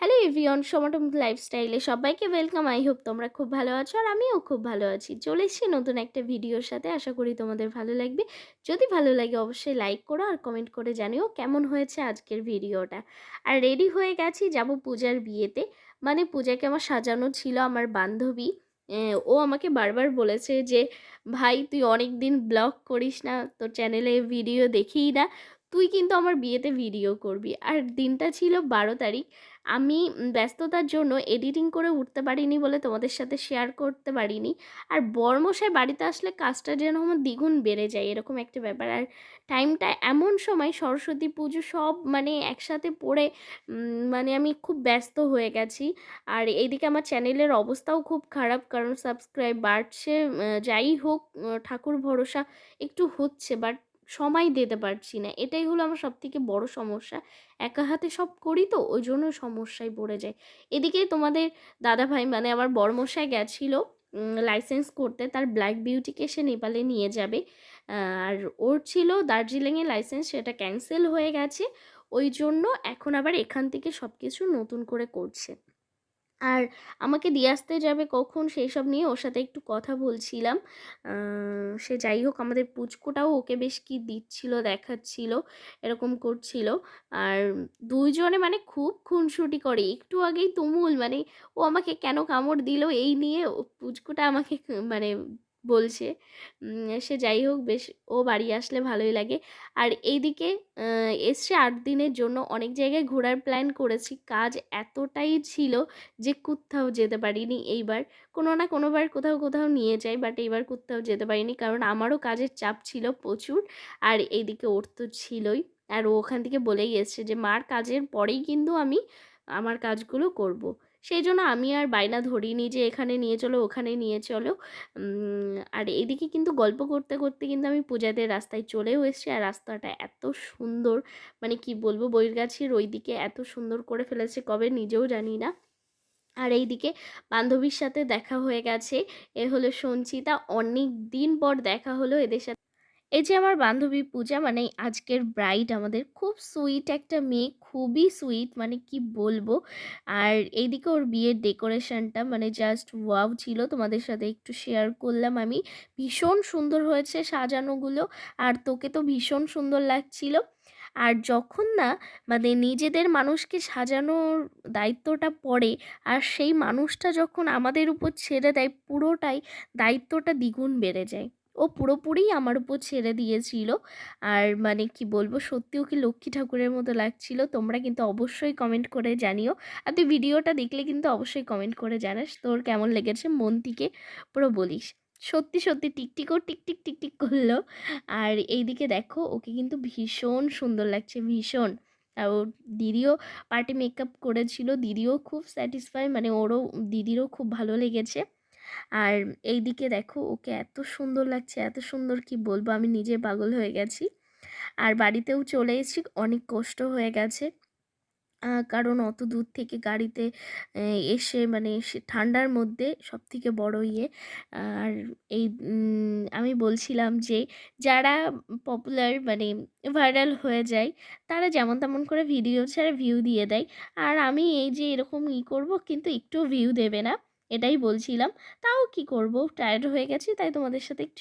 Hello everyone সমাটম লাইফস্টাইলে সবাইকে welcome I hope তোমরা খুব ভালো আছো আর আমিও খুব ভালো আছি। চলে এসেছি নতুন একটা ভিডিওর সাথে, আশা করি তোমাদের ভালো লাগবে। যদি ভালো লাগে অবশ্যই লাইক করো আর কমেন্ট করে জানিও কেমন হয়েছে আজকের ভিডিওটা আর রেডি হয়ে গেছি, যাব পূজার বিয়েতে। মানে পূজাকে আমার সাজানো ছিল আমার বান্ধবী। ও আমাকে বারবার বলেছে যে, ভাই তুই অনেক দিন ব্লগ করিস না, তোর চ্যানেলে ভিডিও দেখিই না। তুই কিন্তু আমার বিয়েতে ভিডিও করবি। আর দিনটা ছিল বারো তারিখ। আমি ব্যস্ততার জন্য এডিটিং করে উঠতে পারিনি বলে তোমাদের সাথে শেয়ার করতে পারিনি। আর বরমশাই বাড়িতে আসলে কাজটা যেন আমার দ্বিগুণ বেড়ে যায় এরকম একটা ব্যাপার। আর টাইমটা এমন সময় সরস্বতী পুজো সব মানে একসাথে পড়ে মানে আমি খুব ব্যস্ত হয়ে গেছি। আর এইদিকে আমার চ্যানেলের অবস্থাও খুব খারাপ কারণ সাবস্ক্রাইব বাড়ছে যাই হোক, ঠাকুর ভরসা একটু হচ্ছে। বাট সময় দিতে পারছি না। এটাই হলো আমার সবথেকে বড় সমস্যা। একা হাতে সব করি তো ওই জন্য সমস্যায় পড়ে যায় এদিকে তোমাদের দাদা ভাই মানে আমার বড়মশাই গেছিল লাইসেন্স করতে, তার ব্ল্যাক বিউটিকে সে নেপালে নিয়ে যাবে। আর ওর ছিল দার্জিলিংয়ে লাইসেন্স সেটা ক্যান্সেল হয়ে গেছে। ওই জন্য এখন আবার এখান থেকে সব কিছু নতুন করে করছে। আর আমাকে দিয়ে আসতে যাবে কখন সেই সব নিয়ে ওর সাথে একটু কথা বলছিলাম। সে যাই হোক আমাদের পুচকোটাও ওকে বেশ কি দিচ্ছিল, দেখাচ্ছিল, এরকম করছিল। আর দুইজনে মানে খুব খুনসুটি করে। একটু আগেই তুমুল মানে ও আমাকে কেন কামড় দিল এই নিয়ে ও পুচকোটা আমাকে মানে বলছে। সে যাই হোক, বেশ, ও বাড়ি আসলে ভালোই লাগে। আর এইদিকে এসছে আট দিনের জন্য। অনেক জায়গায় ঘোরার প্ল্যান করেছি। কাজ এতটাই ছিল যে কোথাও যেতে পারিনি এইবার। কোনো না কোনোবার কোথাও কোথাও নিয়ে যাই বাট এইবার কোথাও যেতে পারিনি। কারণ আমারও কাজের চাপ ছিল প্রচুর। আর এইদিকে ওর তো ছিলই। আর ও ওখান থেকে বলেই এসছে যে, মার কাজের পরেই কিন্তু আমি আমার কাজগুলো করব। সেই জন্য আমি আর বায়না ধরিনি যে এখানে নিয়ে চলো, ওখানে নিয়ে চলো। আর এদিকে কিন্তু গল্প করতে করতে কিন্তু আমি পূজাদের রাস্তায় চলেও এসেছি। আর রাস্তাটা এত সুন্দর মানে কি বলব বইরগাছির ওইদিকে এত সুন্দর করে ফেলেছে, কবে নিজেও জানি না। আর এইদিকে বান্ধবীর সাথে দেখা হয়ে গেছে, এ হলো সঞ্চিতা। অনেক দিন পর দেখা হলো এদের সাথে। এই যে আমার বান্ধবী পূজা মানে আজকের ব্রাইড আমাদের খুব সুইট একটা মেয়ে, খুবই সুইট মানে কি বলব? আর এইদিকে ওর বিয়ের ডেকোরেশনটা মানে জাস্ট ওয়াও ছিল। তোমাদের সাথে একটু শেয়ার করলাম আমি। ভীষণ সুন্দর হয়েছে সাজানোগুলো আর তোকে তো ভীষণ সুন্দর লাগছিল। আর যখন না মানে নিজেদের মানুষকে সাজানোর দায়িত্বটা পড়ে, আর সেই মানুষটা যখন আমাদের উপর ছেড়ে দেয়, পুরোটাই দায়িত্বটা দ্বিগুণ বেড়ে যায়। ও পুরোপুরিই আমার উপর ছেড়ে দিয়েছিল। আর মানে কি বলব, সত্যিও কি লক্ষ্মী ঠাকুরের মতো লাগছিল? তোমরা কিন্তু অবশ্যই কমেন্ট করে জানিও। আর তুই ভিডিওটা দেখলে কিন্তু অবশ্যই কমেন্ট করে জানাস, তোর কেমন লেগেছে মন থেকে পুরো বলিস। সত্যি সত্যি টিকটিকও টিকটিক টিকটিক করল। আর এইদিকে দেখো, ওকে কিন্তু ভীষণ সুন্দর লাগছে, ভীষণ। আর ওর দিদিও পার্টি মেকআপ করেছিল, দিদিও খুব স্যাটিসফাই মানে ওরও, দিদিরও খুব ভালো লেগেছে। আর এইদিকে দেখো ওকে এত সুন্দর লাগছে, এত সুন্দর কি বলব, আমি নিজে পাগল হয়ে গেছি। আর বাড়িতেও চলে এসেছি, অনেক কষ্ট হয়ে গেছে। কারণ অত দূর থেকে গাড়িতে এসে মানে ঠান্ডার মধ্যে সব থেকে বড় ইয়ে। আর এই আমি বলছিলাম যে, যারা পপুলার মানে ভাইরাল হয়ে যায়, তারা যেমন তেমন করে ভিডিও ছাড়া ভিউ দিয়ে দেয়। আর আমি এই যে এরকম ই করব, কিন্তু একটু ভিউ দেবে না। এটাই বলছিলাম। তাও কি করব? টায়ার্ড হয়ে গেছি তাই তোমাদের সাথে একটু